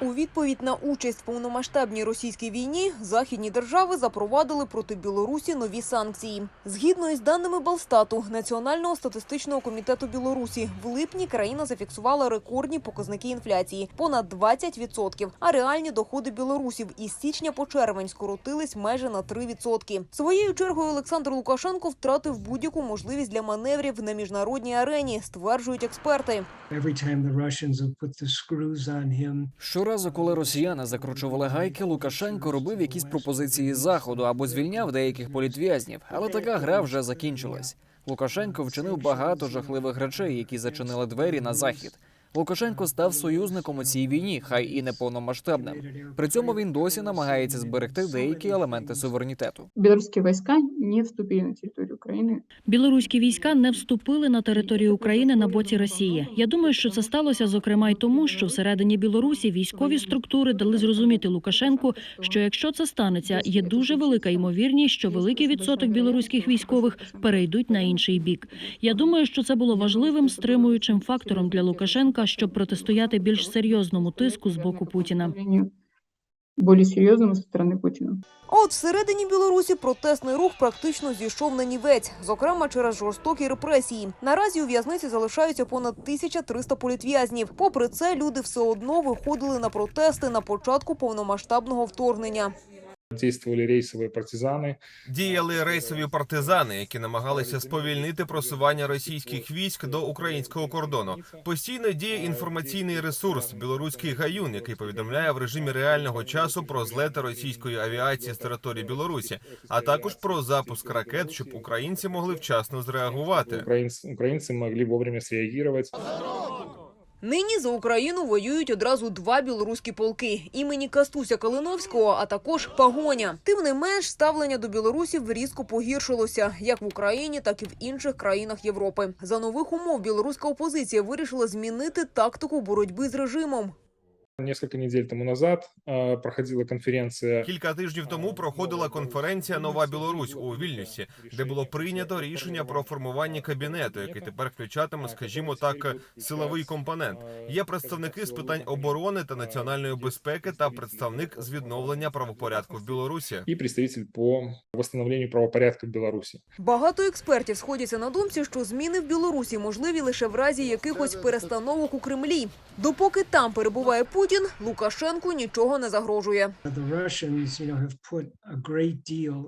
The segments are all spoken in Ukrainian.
У відповідь на участь в повномасштабній російській війні західні держави запровадили проти Білорусі нові санкції. Згідно із даними Белстату, Національного статистичного комітету Білорусі, в липні країна зафіксувала рекордні показники інфляції – понад 20%, а реальні доходи білорусів із січня по червень скоротились майже на 3%. Своєю чергою Олександр Лукашенко втратив будь-яку можливість для маневрів на міжнародній арені, стверджують експерти. Every Щоразу, коли росіяни закручували гайки, Лукашенко робив якісь пропозиції заходу або звільняв деяких політв'язнів, але така гра вже закінчилась. Лукашенко вчинив багато жахливих речей, які зачинили двері на захід. Лукашенко став союзником у цій війні, хай і не повномасштабним. При цьому він досі намагається зберегти деякі елементи суверенітету. белорусские войска не вступили на территорию Украины. Білоруські війська не вступили на територію України на боці Росії. Я думаю, що це сталося зокрема й тому, що всередині Білорусі військові структури дали зрозуміти Лукашенку, що якщо це станеться, є дуже велика ймовірність, що великий відсоток білоруських військових перейдуть на інший бік. Я думаю, що це було важливим стримуючим фактором для Лукашенка, щоб протистояти більш серйозному тиску з боку Путіна. Сожалению, более серьезному со. А от всередині Білорусі протестний рух практично зійшов на нівець, зокрема через жорстокі репресії. Наразі у в'язниці залишаються понад 1300 політв'язнів. Попри це, люди все одно виходили на протести на початку повномасштабного вторгнення. Действовали рейсовые партизаны. Діяли рейсові партизани, які намагалися сповільнити просування російських військ до українського кордону. Постійно діє інформаційний ресурс білоруський гаюн, який повідомляє в режимі реального часу про злети російської авіації з території Білорусі, а також про запуск ракет, щоб українці могли вчасно зреагувати. Украинцы, украинцы могли вовремя среагировать. Нині за Україну воюють одразу два білоруські полки імені Кастуся Калиновського, а також Пагоня. Тим не менш, ставлення до білорусів різко погіршилося як в Україні, так і в інших країнах Європи. За нових умов білоруська опозиція вирішила змінити тактику боротьби з режимом. Несколько недель тому назад э, проходила конференция Кілька тижнів тому проходила конференція Нова Білорусь у Вільнюсі, де було прийнято рішення про формування кабінету, який тепер включатиме, скажімо так, силовий компонент. Є представники з питань оборони та національної безпеки та представник з відновлення правопорядку в Білорусі. и представитель по восстановлению правопорядка в Беларуси. Багато експертів сходяться на думці, що зміни в Білорусі можливі лише в разі якихось перестановок у Кремлі. Допоки там перебуває Путін, Лукашенку нічого не загрожує.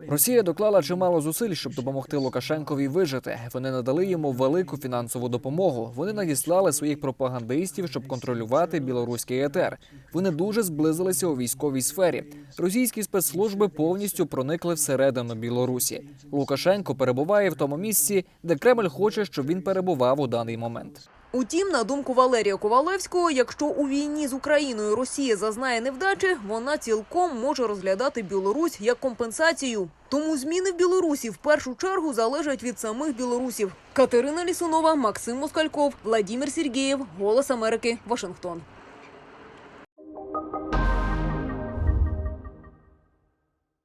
Росія доклала чимало зусиль, щоб допомогти Лукашенкові вижити. Вони надали йому велику фінансову допомогу. Вони надіслали своїх пропагандистів, щоб контролювати білоруський етер. Вони дуже зблизилися у військовій сфері. Російські спецслужби повністю проникли всередину Білорусі. Лукашенко перебуває в тому місці, де Кремль хоче, щоб він перебував у даний момент. Утім, на думку Валерія Ковалевського, якщо у війні з Україною Росія зазнає невдачі, вона цілком може розглядати Білорусь як компенсацію. Тому зміни в Білорусі в першу чергу залежать від самих білорусів. Катерина Лісунова, Максим Москальков, Владимир Сергієв, Голос Америки, Вашингтон.